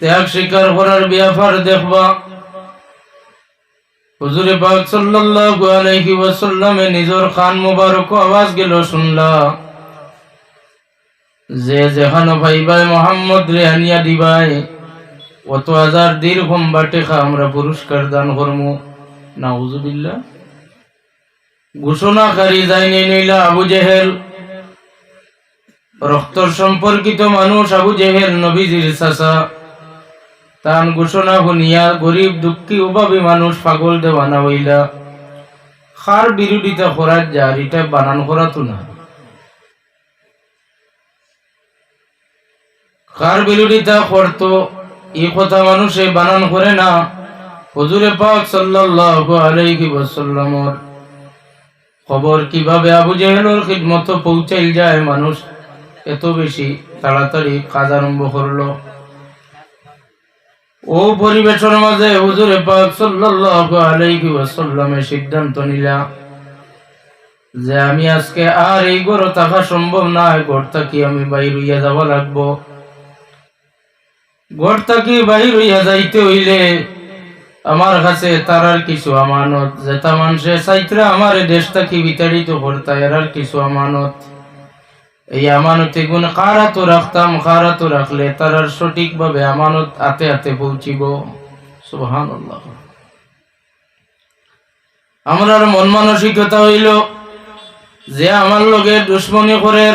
ত্যাগ স্বীকার করার ব্যাপার দেখবা। হুজুর পাক নিজের খান মুবারক আওয়াজ গেল শুনলা। যে যেখানে ভাইবাই মোহাম্মদ রে আনিয়া দিবাই অত হাজার দীর্ঘম বাটে খা আমরা পুরস্কার দান করমু। নাউজুবিল্লাহ। ঘোষণাকারী যাইনি নইলা আবু জেহেল রক্তর সম্পর্কিত মানুষ আবু জেহেল, নবীজির চাচা। তান ঘোষণা শুনিয়া গরিব দুঃখী অভাবী মানুষ পাগল দেওয়ানা হইলা। খার বিরোধিতা করার যার এটা বানান করা তো না খার বিরোধিতা করতো এই কথা মানুষে বানান করে না। হুজুরে পাক সাল্লাল্লাহু আলাইহি খবর কীভাবে আবু জেহেলের খিদমত পৌঁছাইল যায় মানুষ এত বেশি তাড়াতাড়ি কাজ আরম্ভ করল। ও পরিবেশের মাঝে হুজুরে পাক সিদ্ধান্ত নিলা যে আমি আজকে আর এই ঘরে থাকা সম্ভব না, ঘর থাকি আমি বাইর হইয়া যাব লাগবো। ঘর থাকি বাইর হইয়া যাইতে হইলে আমার কাছে তারার কিছু আমানত, যেটা মানুষে চাইতরা আমার দেশ থাকি বিতাড়িত করতা এরার কিছু আমানত। এই আমানতে গুণ কারা তো রাখতাম কারা তো রাখলে তারার সঠিকভাবে আমানত আতে আতে পৌঁছিব। সুহান আমরার মন মানসিকতা হইল যে আমার লগে দুশ্মনী করে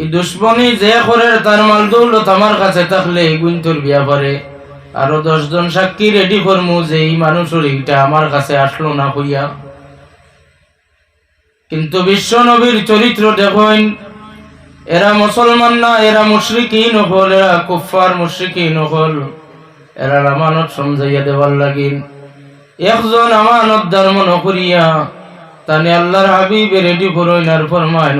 এই দুশ্মনী যে করে তার মাল দৌলত আমার কাছে থাকলে এই গুণটোর বিয়া করে। আরও দশজন সাক্ষী রেডি করমু যে এই মানুষের এইটা আমার কাছে আসলো না হইয়া কিন্তু বিশ্ব নবীর চরিত্র দেখেন এরা মুসলমান না, এরা মুশরিকি নকল এরা কুফার মুশরিকি নকল এরা আমানত সমঝাইয়া দেওয়ার লাগিন একজন আমানত ধর্ম নকরিয়া তানে আল্লাহর হাবিবে রেডি করইন আর ফরমাইন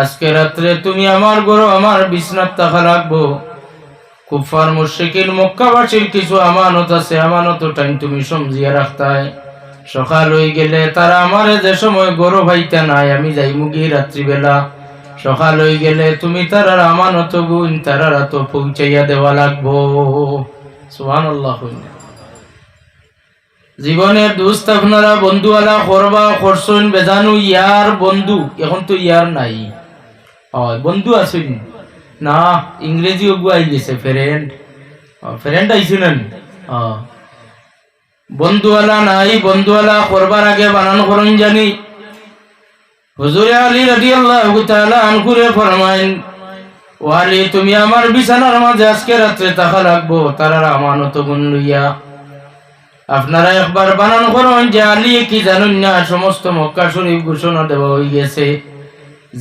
আজকে রাত্রে তুমি আমার গরো আমার বিছনাত থাকা রাখব কুফার মুশরিকিন মক্কাবাসীর কিছু আমানত আছে, আমানত টাইম তুমি সমঝিয়া রাখতাই। সকাল হয়ে গেলে তারা আমারে যে সময় গরো ভাইতা নাই, আমি যাই মুগি রাত্রিবেলা। সকাল হয়ে গেলে তুমি তারার আমানত গুণ, তারারা তো পৌঁছাইয়া দেওয়া লাগবো। সুহান জীবনের দুস্ত আপনারা বন্ধু আলা করবা করছেন বেজানু, ইয়ার বন্ধু, এখন তো ইয়ার নাই। হয়, বন্ধু আছেন? না ইংরেজি ওগু আই গেছে ফ্রেন্ড ফ্রেন্ড আইছিলেন বন্ধুওয়ালা নাই, বন্ধুওয়ালা করবার আগে বানানো করুন জানি। হুজুরে আলী রাদিয়াল্লাহু তাআলা আনকুরে ফরমাইন ও আলী, তুমি আমার বিছানার মাঝে আজকে রাত্রে থাকা রাখব, তারার আমানত গুণ লইয়া। আপনারা একবার বানান করুন যে আলী কি জানুন না, সমস্ত মক্কা শরীফ ঘোষণা দেওয়া হয়ে গেছে।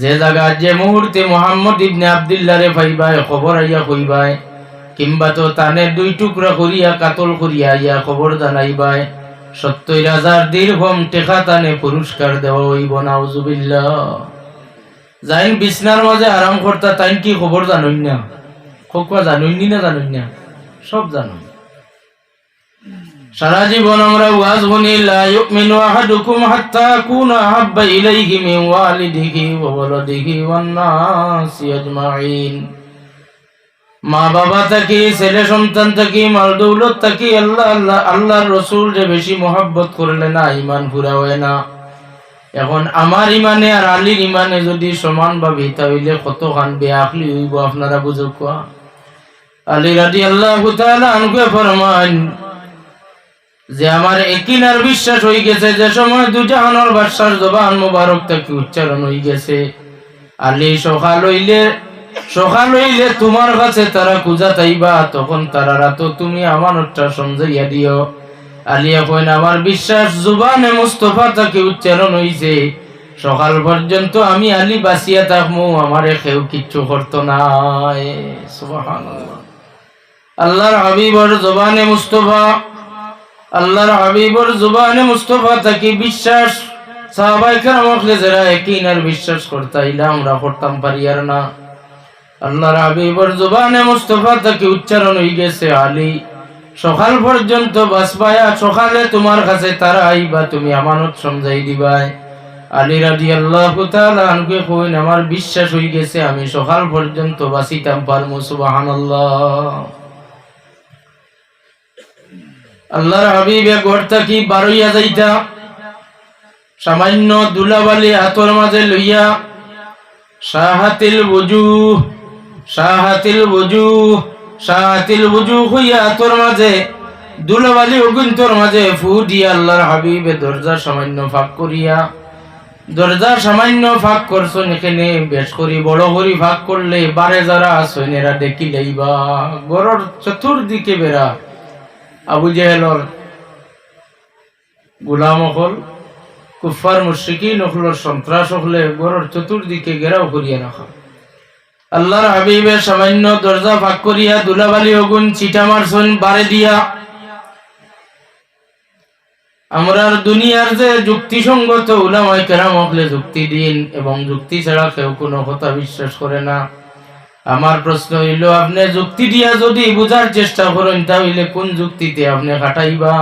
যে জায়গা যে মুহূর্তে মোহাম্মদ ইবনে আবদুল্লাহ রে পাইবাই খবর আইয়া কইবাই কিংবা তো তানে দুই টুকরা করিয়া, কাতল করিয়া আইয়া খবর জানাইবাই সত্তর হাজার দীর্ঘম টেকা তানে পুরস্কার দেওয়া হইব, নাউজুবিল্লাহ। যাইন বিছনার মাঝে আরাম করতা, তাইন কি খবর জানুন না? খোকা জানুন না জানুন না? সব জানুন। সারা জীবন আমরা ওয়াজ শুনি, লা ইউমিনু আহাদুকুম হাত্তা কুনা আহাব্বা ইলাইহি মিন ওয়ালিদিহি ওয়া ওয়ালাদিহি ওয়ান নাসি আজমাইন। মা বাবা থাকি, ছেলে সন্তান থাকি, মাল দৌলত থাকি, আল্লাহ আল্লাহ, আল্লাহর রসুল যে বেশি মোহাব্বত করলে না, ইমান পুরা হয় না। এখন আমার ইমানে আর আলীর ইমানে যদি সমান ভাবি তাহলে কত খান বেআখলি হইব আপনারা বুঝো কোয়া? আলী রাজি আল্লাহ আনকে ফরমান যে আমার একিনার বিশ্বাস হয়ে গেছে, যে সময় দুজাহানোর বাদশার জবান মোবারক থেকে উচ্চারণ হয়ে গেছে। আলী সকাল হইলে সকাল হইলে তোমার কাছে তারা পূজা তাইবা, তখন তুমি আমানতটা সমঝাইয়া দিও। আলিয়া কইন, আমার বিশ্বাস, জুবানে মুস্তফা তাকে উচ্চারণ হইছে। সকাল পর্যন্ত আমি আলী বাসিয়া থাকমু, আমারে কেউ কিচ্ছু করতো না আল্লাহর হাবিবর জবানে মুস্তফা, আল্লাহর হাবিবর জুবানে মুস্তফা তাকে বিশ্বাস। সাহাবাই কেরামকলে যারা একই বিশ্বাস করতাইলা আমরা করতাম পারি আর না। তাকে গেছে সকাল সকালে কাছে তুমি আমানত আল্লাহ আমার বিশ্বাস হয়ে গেছে, আমি সকাল পর্যন্ত বাঁচিতাম পারমু আল্লাহর হাবিবে গড়তা কি বারইয়া যাইতা, সামান্য দুলাবালি হাতর মাঝে লইয়া, শাহাতিল বুজু শাহাতিল বুজু শাহাতিল বুজু হইয়া হাতর মাঝে, দুলাবালি অগুন্তর মাঝে ফু দিয়া আল্লাহর হাবিবে দরজা সামান্য ফাঁক করিয়া। দরজা সামান্য ফাঁক করছেন এখানে, বেশ করি, বড় করি ফাঁক করলে বারে যারা আসেন এরা দেখিলেই বা গড়র চতুর্দিকে বেড়া, আবু জেহেলর গুলাম অকল কুফার মুশিকি নকলর সন্ত্রাস হলে গড়র চতুর্দিকে ঘেরাও করিয়া রাখা। আল্লাহর হাবিবে সামান্য দরজা ফাঁক করিয়া দুলাবালি অগুন চিটা মারছেন, বারে দিয়া। আমরার দুনিয়ার যে যুক্তিসঙ্গত উলামাই কেরাম হলে যুক্তি দিন, এবং যুক্তি ছাড়া কেউ কোনো কথা বিশ্বাস করে না। আমার প্রশ্ন হইল, আপনি যুক্তি দিয়া যদি বুঝার চেষ্টা করেন, তাহলে কোন যুক্তিতে আপনি কাটাইবা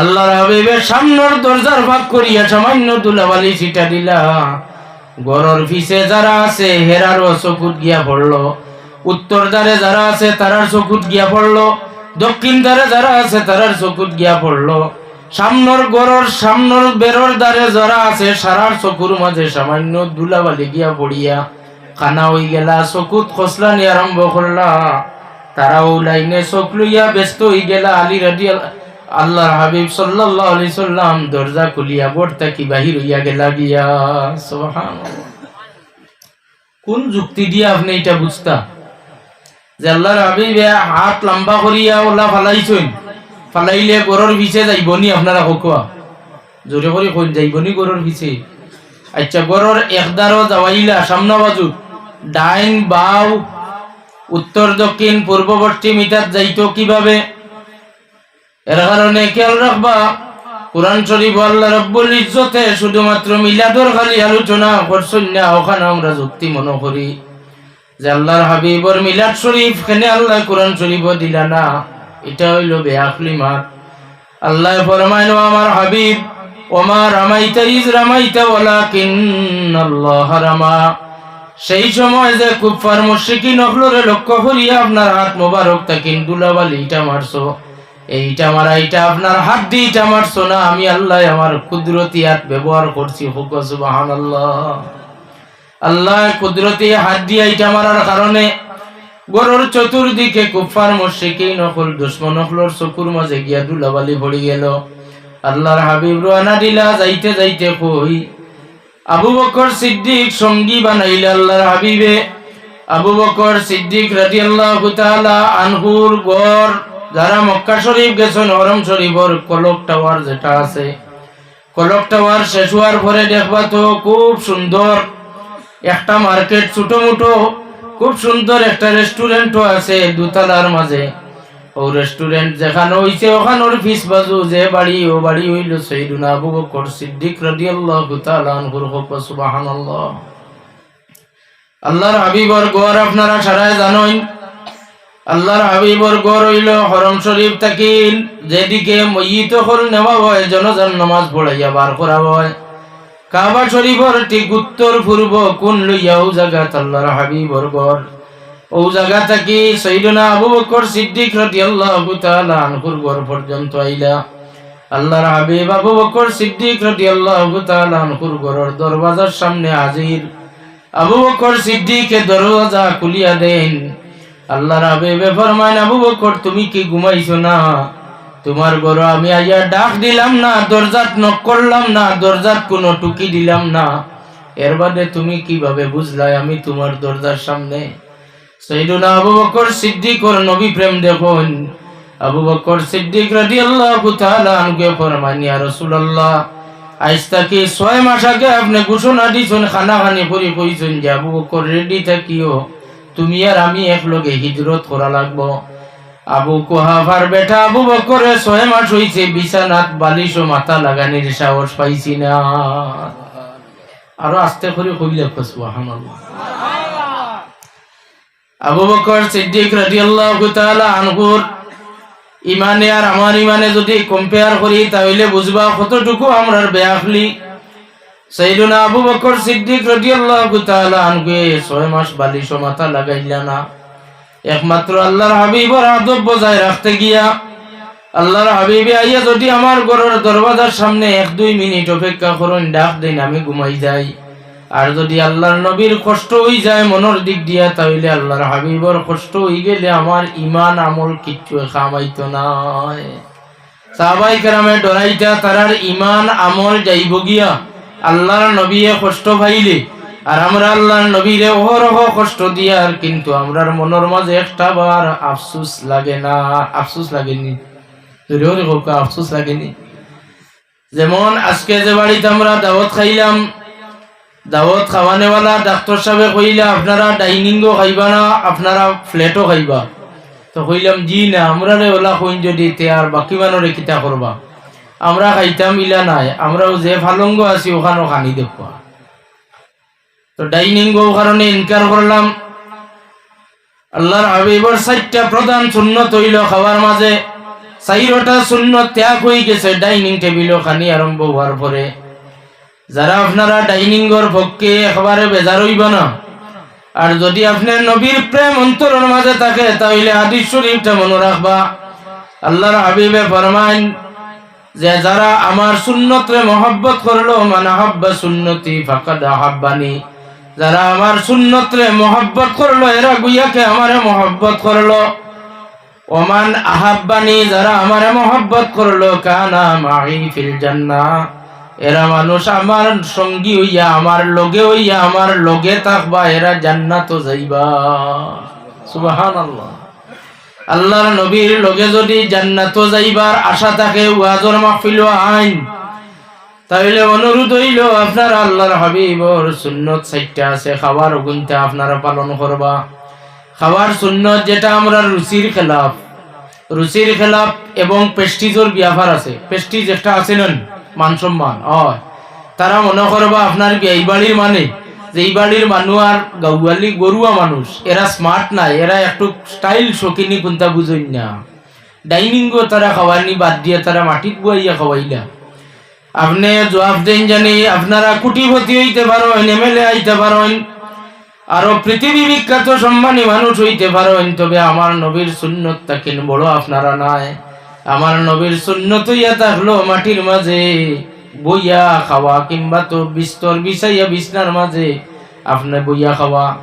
আল্লাহর হাবিবের সামনের দরজার ভাগ করিয়া সামান্য দুলাবালি ছিটা দিলা। গরর ফিসে যারা আছে, হেরারও চকুত গিয়া পড়ল। উত্তর দ্বারে যারা আছে, তারার চকুত গিয়া পড়ল। দক্ষিণ দ্বারে যারা আছে, তারার চকুত গিয়া পড়ল। সামনের গরর, সামনের বেরর দ্বারে যারা আছে, সারার চকুর মাঝে সামান্য দুলাবালি গিয়া পড়িয়া খানা হই গেলা, চকুত খসলানি আরম্ভ করলা। তারাও লাইনে চোখ লইয়া ব্যস্ত হই গেলা, আলী রাজি আল্লাহর হাবিব সাল্লাল্লাহু আলাইহি সাল্লাম দরজা খুলিয়া বর্তা কি বাহির হইয়া গেলা গিয়া সুবহানাল্লাহ। কোন যুক্তি দিয়ে আপনি এটা বুঝতা? যে আল্লাহর হাবিব হাত লম্বা করিয়া ওলা ফালাইছেন। ফালাইলে গরর পিছে যাইবনি আপনারা কোয়া জোরে করে কই যাইবনি গরর পিছে। আচ্ছা গরর একদারও যাওয়াইলা সামনা বাজু ডাইন বাউ উত্তর দক্ষিণ পূর্ব পশ্চিম ইটাত যাইতো কীভাবে? এর কারণে খেয়াল রাখবা, কোরআন শরীফ আল্লাহ রব্বুল ইজ্জতে শুধুমাত্র মিলাদর খালি আলোচনা করছেন ওখানে আমরা যুক্তি মনে করি যে আল্লাহর হাবিবর মিলাদ শরীফ খেনে আল্লাহ কোরআন শরীফ দিলা না, এটা হইল আল্লাহ আমার হাবিব, ওমা রামাইতা ইজ রামাইতা ওয়ালাকিন আল্লাহ রামা। সেই সময় যে কুফার লক্ষ্য করিয়া আপনার হাত মোবারক মারছো। এইটা মারা, এইটা আপনার হাত ইটা মারছো না আমি আল্লাহ আমার কুদরতি হাত ব্যবহার করছি। আল্লাহ আল্লাহ কুদরতি হাত দিয়ে ইটা মারার কারণে গরুর চতুর্দিকে কুফার মুশরিকি নকল দুশ্মন নকলর চকুর মাঝে গিয়া দুলাবালি পড়ি গেল। আল্লাহর হাবিব রানা দিলা, যাইতে যাইতে কই, আবু বকর সিদ্দিক সঙ্গী বানাইলে আল্লাহর হাবিবে। আবু বকর সিদ্দিক রাদিয়াল্লাহু তাআলা আনহুর গড় যারা মক্কা শরীফ গেছেন, হরম শরীফর কলক টাওয়ার যেটা আছে কলক টাওয়ার শেষ হওয়ার পরে দেখবা তো খুব সুন্দর একটা মার্কেট ছোট মোটো খুব সুন্দর একটা রেস্টুরেন্টও আছে দুতলার মাঝে। ও রেস্টুরেন্ট যেখানে হইছে, ওখানোর ফিস বাজু, যে বাড়ি, ও বাড়ি হইল সৈদুনা আবু বকর সিদ্দিক রাদিয়াল্লাহু তাআলা আনহুর আল্লাহর হাবিবর গড় আপনারা সারায় জানেন আল্লাহর হাবিবর গড় হইল, হরম শরীফ তাকিল, যেদিকে ময়িত হল নেওয়া হয়, জনজান নামাজ পড়াইয়া বার করা হয়। কাবা শরীফর ঠিক উত্তর পূর্ব কোন লইয়াও জাগাত আল্লাহর হাবিবর গড় ও জায়গা থাকি সৈদনা আবু বকর সিদ্দিক রাদিয়াল্লাহু তাআলা আনহুর ঘর পর্যন্ত আইলা। আল্লাহর হাবিব আবু বকর সিদ্দিক রাদিয়াল্লাহু তাআলা আনহুর ঘরের দরওয়াজার সামনে হাজির। আবু বকর সিদ্দিকে দরওয়াজা খুলিয়া দেন। বকর, তুমি কি ঘুমাইছো না? আমি না কীভাবে বুঝলাই আমি তোমার দরজার সামনে? আবু বকর সিদ্দিক ওর নবী প্রেম দেখুন। আবু বকর সিদ্দিক রাদিয়াল্লাহু তাআলা আনকে তাকে ছয় মাস আগে আপনি ঘোষণা খানা খানি করে কইছেন যে আবু বকর রেডি থাকিও? তুমি আর আমি একলগে হিজরত করা লাগবো। আবু কুহাফার বেটা আবু বকরে ছয় মাস হইছে, বিছানাত বালিশ ও মাথা লাগানির সাহস পাইছি না। আরও আস্তে করে কইলে সুবহানাল্লাহ। আবু বকর সিদ্দিক রাদিয়াল্লাহু তাআলা আনহুর ইমানে আর আমার ইমানে যদি কম্পেয়ার করি, তাহলে বুঝবা কতটুকু আমরার বেয়াফলি। সাইদুনা আবু বকর সিদ্দিক রাদিয়াল্লাহু তাআলা আনকে ছয় মাস বালিশ মাথা লাগাইলা না। একমাত্র আল্লাহর হাবিবর আদব বজায় রাখতে গিয়া আল্লাহর হাবিবে আইয়া যদি আমার ঘরের দরওয়াজার সামনে এক দুই মিনিট অপেক্ষা করুন, ডাক দিন আমি ঘুমাই যাই। আর যদি আল্লাহর নবীর কষ্ট হই যায় মনের দিক দিয়া, তাহলে আল্লাহর হাবিবর কষ্ট হই গেলে আমার ইমান আমল কিচ্ছু খামাইতো নাই। সাহাবাই কেরামে ডরাইটা তারার ইমান আমল যাইব গিয়া আল্লাহর নবীয়ে কষ্ট পাইলে আর আমরা আল্লাহর নবীরে অহরহ কষ্ট দিয়ার কিন্তু আমরার মনের মাঝে একটা বার আফসুস লাগে না। আফসুস লাগেনি। আফসুস লাগেনি। যেমন আজকে যে বাড়িতে আমরা দাওয়াত খাইলাম, দাওয়াত খাওয়ানেওয়ালা ডাক্তার সাহেব কইলা, আপনারা ডাইনিংও খাইবা না, আপনারা ফ্ল্যাটও খাইবা। তো কইলাম, জি না আমরা ওলা কইন যদি তে আর বাকি মানুরে কিতা করবা? আমরা খাইতাম ইলা নাই, আমরাও যে ফালঙ্গ আছি ওখানেও খানি দেখবা তো ডাইনিং কারণে ইনকার করলাম। আল্লাহর হাবিবর চারটা প্রধান সুন্নত হইল খাওয়ার মাঝে। চাইরটা সুন্নত ত্যাগ হয়ে গেছে, ডাইনিং টেবিলও খানি আরম্ভ হওয়ার পরে। যারা আপনারা ডাইনিং এর পক্ষে একেবারে বেজার হইব না। আর যদি আপনার নবীর প্রেম অন্তরের মাঝে থাকে, তাহলে হাদিস শরীফটা মনে রাখবা। আল্লাহর হাবিবে ফরমাইন যে যারা আমার সুন্নতরে মহব্বত করল মানে হাব্বা সুন্নতি ফাকাদ আহাব্বানি। যারা আমার সুন্নতরে মহব্বত করল, এরা গুইয়াকে আমারে মহব্বত করল। ওমান আহাব্বানি? যারা আমারে মহব্বত করল, কানা মাই ফিল জান্না। এরা মানুষ আমার সঙ্গী হইয়া, আমার লগে হইয়া, আমার লগে থাকবা, এরা জান্নাত যাইবা। সুবহানাল্লাহ। আল্লাহর নবীর লগে যদি জান্নাত যাইবার আশা থাকে, ওয়াজর মাহফিল আইন তাহলে অনুরোধ হইল আপনারা আল্লাহর হাবিবর সুন্নত সাইটটা আছে খাবার গুনতে আপনারা পালন করবা। খাবার সুন্নত যেটা আমরা রুচির খেলাফ রুচির খেলাফ এবং পেস্টিজর ব্যাপার আছে। পেস্টিজ একটা আছে না, মান সম্মান, হয়। তারা মনে করবা আপনার এই বাড়ির মানে যে এই বাড়ির মানুষ আর গাউয়ালি গরুয়া মানুষ, এরা স্মার্ট নাই, এরা একটু স্টাইল শকিনি কোনটা বুঝই না। ডাইনিংও তারা খাওয়ানি বাদ দিয়ে তারা মাটিত বুয়াইয়া খাওয়াইলা আপনি জবাব দেন জানি, আপনারা কুটিপতি হইতে পারেন এমএলএ আইতে পারেন, আরও পৃথিবী বিখ্যাত সম্মানী মানুষ হইতে পারেন, তবে আমার নবীর সুন্নত তাকিন বড় আপনারা নাই। আমার নবীর সুন্নত ইয়া থাকল মাটির মাঝে। বইয়া খাওয়া কিংবা তো বিস্তর বিছাইয়া বিছনার মাঝে আপনি বইয়া খাওয়া।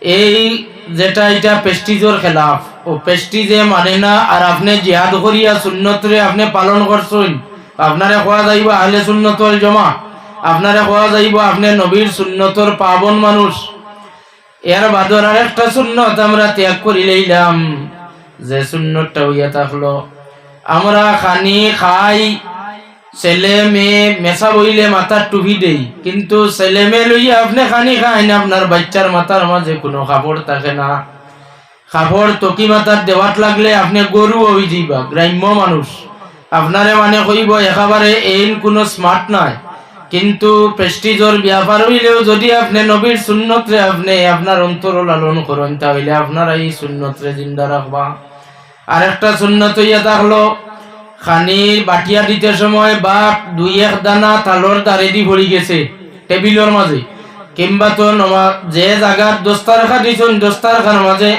এই যেটা, এটা পেস্টিজর খেলাফ। ও পেস্টিজে মানে না, আর আপনি জিহাদ করিয়া সুন্নতরে আপনি পালন করছেন। আপনারে কোয়া যাইব আহলে সুন্নতল জমা। আপনারে কোয়া যাইব আপনি নবীর সুন্নতর পাবন মানুষ। এর বাদর আর একটা সুন্নত আমরা ত্যাগ করি লইলাম। যে সুন্নতটা হইয়া থাকল। আমরা খানি খাই ছেলে মেয়ে মেশা বইলে মাথার টুপি দেই। কিন্তু ছেলে মেয়ে লইয়া আপনি খানি খাই না আপনার বাচ্চার মাথার মাঝে কোনো কাপড় থাকে না। কাপড় তকি মাথার দেওয়াত লাগলে আপনি গরু হই যাইবা গ্রাম্য মানুষ। আপনারে মানে কইব, একেবারে এইন কোনো স্মার্ট নাই। কিন্তু প্রেস্টিজর ব্যাপার হইলেও যদি আপনি নবীর সুন্নতরে আপনি আপনার অন্তর লালন করেন, তাহলে আপনারা এই সুন্নতরে জিন্দা রাখবা। আরেকটা সুন্নত ইয়া থাকল খানির বাটিয়া দিতে সময় বা দুই এক দানা তালর দাঁড়ে দি ভরি গেছে টেবিলের মাঝে কিংবা তো যে জায়গার দস্তা রাখা দিছেন দস্তা রাখার মাঝে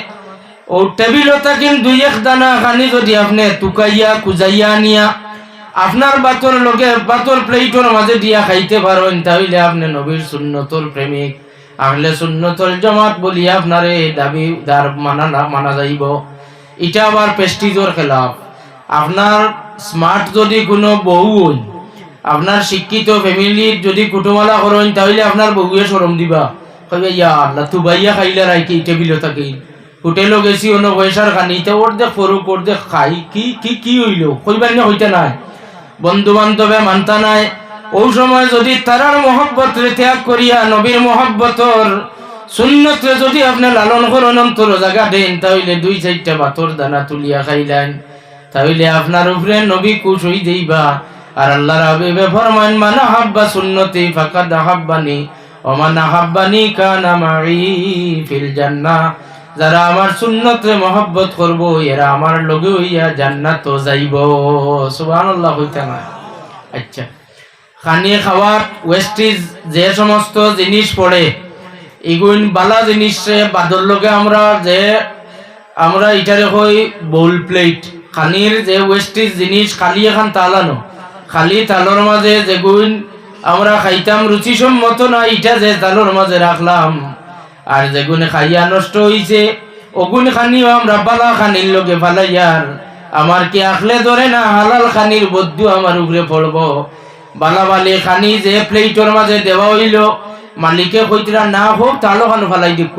ও টেবিলও থাকেন দুই এক দানা খানি যদি আপনি টুকাইয়া কুজাইয়া নিয়া আপনার বাতর লোকে বাতর প্লেটর মাঝে দিয়া খাইতে পারেন তাহলে আপনি নবীর সুন্নতর প্রেমিক আহলে সুন্নতর জমাত বলি আপনার এই দাবি দার মানা না মানা যাইব। এটা আবার পেস্টিজর খেলাফ। আপনার স্মার্ট যদি কোনো বউ হই, আপনার শিক্ষিত ফ্যামিলির যদি কুটুমালা করেন তাহলে আপনার বউয়ে সরম দিবা। কইবে, ইয়া আল্লাহ, তু বাইয়া খাইলে রাইকি টেবিলও থাকি? হোটেলও গেছি, অন্য পয়সার খানি, তে ওর দেখ ফরু ওর দেখ খাই, কি কি কি হইল? কইবার না হইতে নাই? বন্ধু বান্ধবে মানতা নাই। ওই সময় যদি তারার মহব্বত ত্যাগ করিয়া নবীর মহব্বতর সুন্নতে যদি আপনি লালন করেন অন্তর জায়গা দেন, তাহলে দুই চারটা বাতর দানা তুলিয়া খাইলেন। তাহলে আপনার উপরে নবী কুশ হই যাইবা। আর আল্লাহ রাবিবে ফরমান মান হাব্বা সুন্নতি ফাকাদ হাব্বানি ওমান হাব্বানি কানা মাই ফিল জান্নাহ। যারা আমার সুন্নতে মহব্বত করব, এরা আমার লগে হইয়া জান্নাত যাইব। সুবহানাল্লাহ হইতে না। আচ্ছা। খানি খাওয়ার ওয়েস্টিজ যে সমস্ত জিনিস পড়ে, এগুন বালা জিনিস বাদর লগে আমরা যে, আমরা এটারে কই বোল প্লেট খানির যে ওয়েস্টিজ জিনিস খালি এখন তালানো। খালি তালর মাঝে যেগুন আমরা খাইতাম রুচিসম্মত না ইটা যে তালর মাঝে রাখলাম আর যেগুনে খাইয়া নষ্ট হইছে ওগুন খানিও আমরা বালা খানির লগে ফালাইয়ার আমার কি আখলে ধরে না হালাল খানির বদ্ধু আমার উপরে পড়ব। বালা বালি খানি যে প্লেটর মাঝে দেওয়া হইল, মালিকে কইতরা না হোক তালো খানো ফালাই দিব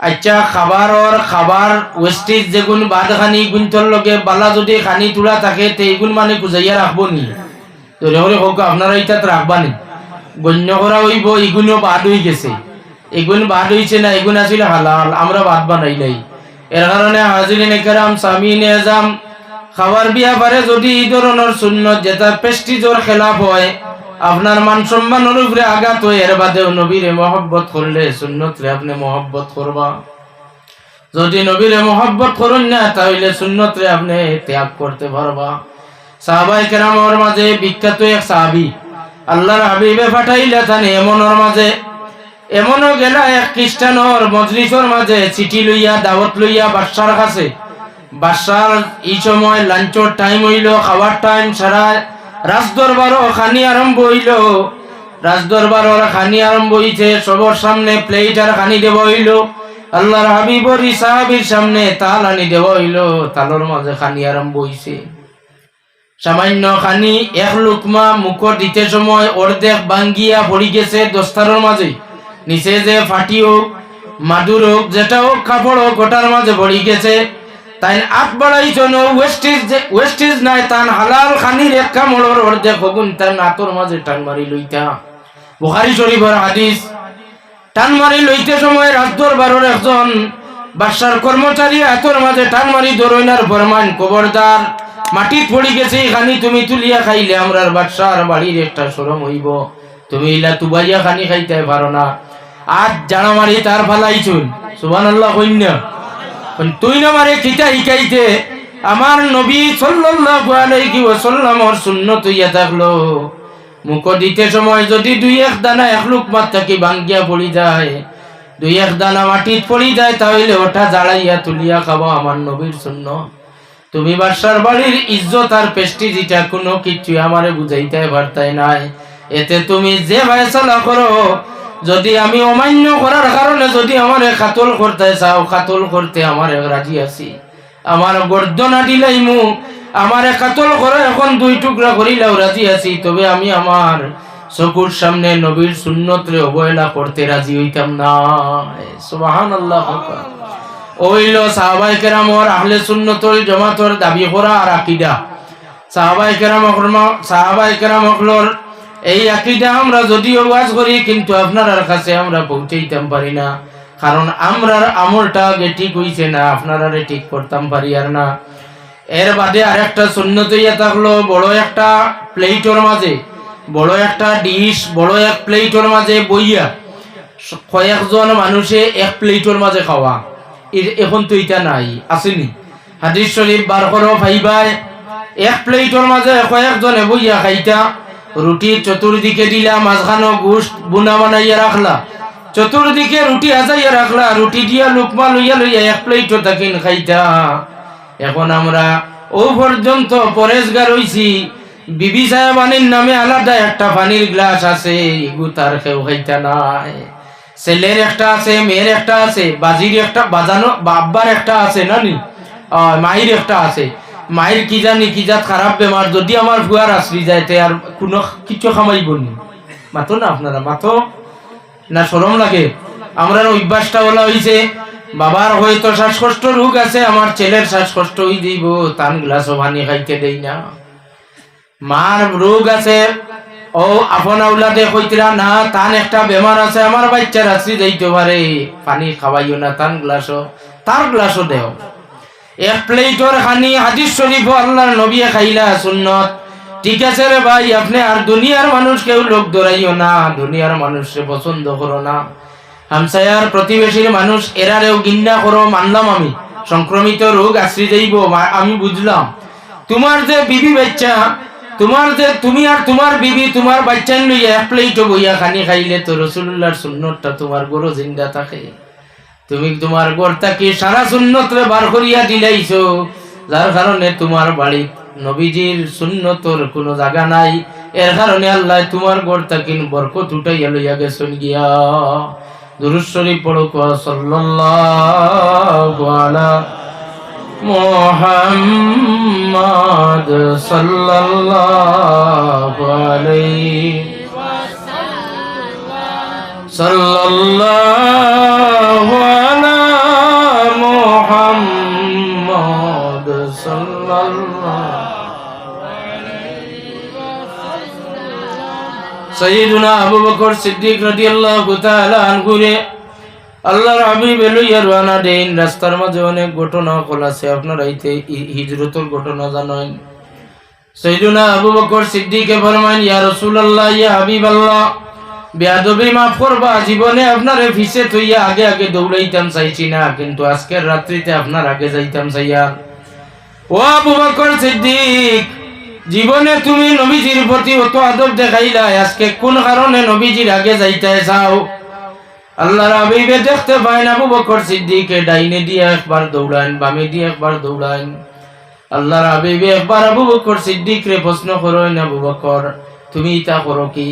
আচ্ছা খাবারর খাবার ওয়েস্টেজ যেগুন বাদ খানি গুন্তর লগে বালা যদি খানি তুলা থাকে তে মানে কুজাইয়া রাখব নি। ধরে করে হোক আপনারা ইটাত রাখবা নি? গণ্য করা হইব এগুনও বাদ হয়ে গেছে। এগুন বাদ হইছে না এগুন আসলে হালাল, আমরা বাদ বানাই নাই। এর কারণে হাজিরিন একরাম সামিন এজাম খাবার বিয়া পারে যদি এই ধরনের সুন্নত যেটা পেস্টিজর খেলাফ হয় আপনার মান সম্মানের উপরে আঘাত হয় এর বাদেও নবীরে মহব্বত করলে সুন্নত রে আপনি মহব্বত করবা। যদি নবীরে মহব্বত করুন না, তাহলে সুন্নত রে আপনি ত্যাগ করতে পারবা। সাহাবাই কেরামর মাঝে বিখ্যাত এক সাহাবি আল্লাহর হাবিবে ফাটাইলে তানে এমনর মাঝে, এমনও গেলা এক খ্রিস্টানর মজলিসর মাঝে চিঠি লইয়া, দাওয়াত লইয়া বাদশার কাছে। বাদশার এই সময় লাঞ্চর টাইম হইল, খাওয়ার টাইম সারা রাজদরবারও খানি আরম্ভ হইল। রাজদরবারর খানি আরম্ভ হইছে, সবর সামনে প্লেট আর খানি দেব হইল। আল্লাহর হাবিবর সাহাবির সামনে তাল আনি দেব হইল, তালর মাঝে খানি আরম্ভ হইছে। সামান্য খানি এক লুকমা মুখ দিতে সময় অর্ধেক বাঙ্গিয়া পড়ি গেছে দস্তারের মাঝে। নিচে যে ফাটি হোক, মাদুর হোক, যেটা হোক, কাপড় হোক, ওটার মাঝে পড়ি গেছে। তাই আট বাড়াই জন ওয়েস্টিজ ওয়েস্টিজ নাই, তান হালাল খানির এক কামড়র অর্ধেক হগুন তার নাতর মাঝে টান মারি লইতা। বুখারি শরীফের হাদিস, টান মারি লইতে সময় রাজদরবারের একজন বাদশার কর্মচারী হাতর মাঝে টান মারি ধরইনার ফরমান, কবরদার, মাটিত পড়ি গেছে, খানি তুমি তুলিয়া খাইলে, আমরার বাদশার বাড়ির একটা সরম হইব। তুমি ইলা তুবাইয়া খানি খাইতে পারো না। আজ জানা মারি তার ফালাইছুন। সুবান আল্লাহ কন্যা তুই না মারে কিতা শিকাইতে আমার নবী সাল্লাল্লাহু আলাইহি ওয়াসাল্লামর সুন্নত হইয়া থাকল। মুখ দিতে সময় যদি দুই এক দানা এক লুক মাত থাকি ভাঙ্গিয়া পড়ি যায়, দুই এক দানা মাটিত পড়ি যায়, তাহলে ওটা জ্বালাইয়া তুলিয়া খাব আমার নবীর শূন্য তুমি বাদশার বাড়ির ইজ্জত আর পেস্টিজ এটা কোনো কিছু আমারে বুঝাইতে পারতাই নাই। এতে তুমি যে ফয়সালা করো যদি আমি অমান্য করার কারণে যদি আমার খাতল করতে চাও, খাতল করতে আমার রাজি আছি। আমার গর্দনা দিলাইমু আমার কাতল করে এখন দুই টুকরা করিলাও রাজি আছি। তবে আমি আমার চকুর সামনে নবীর সুন্নতরে অবহেলা করতে রাজি হইতাম না। সুবাহান আল্লাহ ওইল সাহাবাই কেরাম ওর আহলে সুন্নতল জমাতর দাবি করা আর আকিদা। সাহাবাই কেরাম সাহাবাই কেরাম এই আকিদা আমরা যদিও ওয়াজ করি, কিন্তু আপনার কাছে আমরা পৌঁছাইতাম পারি না। কারণ আমরার আমলটা আগে ঠিক হইছে না আপনারা ঠিক করতাম পারি আর না। এর বাদে আর একটা সুন্নত ইয়া থাকল, বড় একটা প্লেটর মাঝে, বড় একটা ডিশ, বড় এক প্লেটর মাঝে বইয়া, কয়েকজন মানুষে এক প্লেটর মাঝে খাওয়া। এখন তো এটা নাই, আসেনি। হাদিস শরীফ বার করো ভাইবাই এক প্লেটর মাঝে কয়েকজনে বইয়া খাইতা রুটি চতুর্দিকে দিলা মাঝখানো গোস্ত বুনা বানাইয়া রাখলা। চতুর্দিকে রুটি হাজাইয়া রাখলা, রুটি দিয়া লুকমা লইয়া লইয়া এক প্লেট তাকিন খাইতা। এখন আমরা ও পর্যন্ত পরেশগার হইছি। বিবি সাহেবানির নামে আলাদা একটা পানির গ্লাস আছে, এগু তার কেউ খাইতা নাই। ছেলের একটা আছে, মেয়ের একটা আছে, বাজির একটা, বাজানো বাব্বার একটা আছে, নানি? মায়ের একটা আছে। মায়ের কি জানি, কি জাত খারাপ বেমার যদি আমার ভুয়ার আসরি যায়, তে আর কোনো কিছু খামাইব নি। মাতো না আপনারা, মাতো। না সরম লাগে। আমরা অভ্যাসটা বলা হয়েছে বাবার হয়তো শ্বাসকষ্ট রোগ আছে আমার ছেলের শ্বাসকষ্ট হয়ে দিব তান গ্লাসও পানি খাইতে দেই না। মার রোগ আছে ও আপন আউলাদে কইতরা না তান একটা বেমার আছে আমার বাচ্চার আসি যাইতে পারে পানি খাওয়াইও না তান গ্লাসও তার গ্লাসও দেও। এক প্লেটর খানি হাদিস শরীফ আল্লাহর নবী খাইলা সুন্নত। ঠিক আছে রে ভাই, আপনি আর দুনিয়ার লোক ধরাইও না দুনিয়ার মানুষকে পছন্দ করো না। হামসায়ার প্রতিবেশীর মানুষ এরারেও গিন্না করো মানলাম আমি। সংক্রমিত রোগ আশ্রি যাইব আমি বুঝলাম তোমার যে বিবি বাচ্চা তোমার যে তুমি আর তোমার বিবি তোমার বাচ্চা এক প্লেটও বইয়া খানি খাইলে তো রসুল্লাহর সুন্নতটা তোমার গরো জিন্দা থাকে। তুমি তোমার গড়টাকে সারা সুন্নতরে বার করিয়া দিলাইছো। যার কারণে তোমার বাড়ি, নবীজির সুন্নতর কোনো জায়গা নাই। এর কারণে আল্লাহ তোমার গড়টাকে বরকত উঠাইয়া লইয়া গেছেন গিয়া। দুরুশ্বরী পড়ো কোয়া সাল্লাল্লাহু মোহাম্মদ সাল্লাল্লাহু আলাইহি সাল্লাল্লাহু আলা মোহাম্মদ সাল্লাল্লাহু সৈয়দুনা আবু বকর সিদ্দিক রাদিয়াল্লাহু তাআলা আনহুরে আল্লাহর হাবিব লইয়া রওনা দেন রাস্তার মাঝে অনেক ঘটনা কল আছে, আপনারা এইতে হি- ঘটনা জানেন। সৈয়দুনা আবু বকর সিদ্দিকে ফরমান ইয়া রাসূলুল্লাহ, ইয়া হাবিবাল্লাহ বেয়াদবি মাফ করবা, জীবনে আপনারে ফিসে থইয়া আগে আগে দৌড়াইতাম চাইছি না, কিন্তু আজকের রাত্রিতে আপনার আগে যাইতাম চাইয়া। ও আবু বকর সিদ্দিক, জীবনে তুমি নবীজির প্রতি অত আদব দেখাইলা আজকে কোন কারণে নবীজির আগে যাইতে চাও? আল্লাহর হাবিবে দেখতে পায় না আবু বকর সিদ্দিকে, ডাইনে দিয়ে একবার দৌড়ান বামে দিয়ে একবার দৌড়ান আল্লাহর হাবিবে একবার আবু বকর সিদ্দিক রে প্রশ্ন করেন, আবু বকর, তুমি তা করো কি?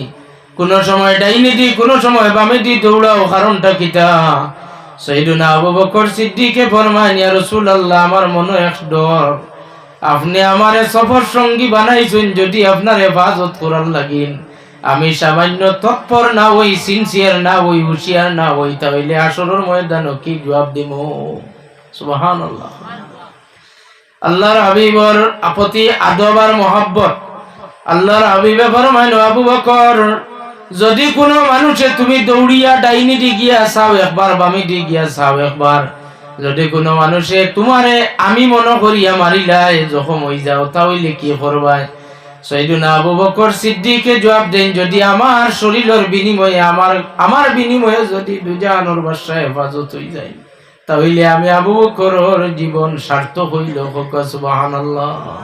কোন সময় ডাইনে দি, কোন সময় বামে দি, দৌড়াও কারণটা কিতা সৈদুনা আবু বকর সিদ্দিকে ফরমান ইয়া রাসূলুল্লাহ, আমার মনে এক ডর। আপনি আমারে সফর সঙ্গী বানাইছেন যদি আপনার হেফাজত করার লাগিন। আমি সামান্য তৎপর না ওই সিনসিয়ার না ওই হুশিয়ার না ওই তাহলে আসরের ময়দানও কি জবাব দিব? সুবহানাল্লাহ। আল্লাহর হাবিবর আপতি আদব আর মহব্বত। আল্লাহর হাবিবে ফরমাইল আবু বকর যদি কোনো মানুষে তুমি দৌড়িয়া, ডাইনি দি গিয়া চাও, একবার বামি দি গিয়া চাও, একবার। যদি কোনো মানুষে তোমারে আমি মনে করিয়া মারিলাই জখম হয়ে যাও তাহলে কি করবাই? বকর আমি আবু বকরের জীবন সার্থক হইল সুবহানাল্লাহ।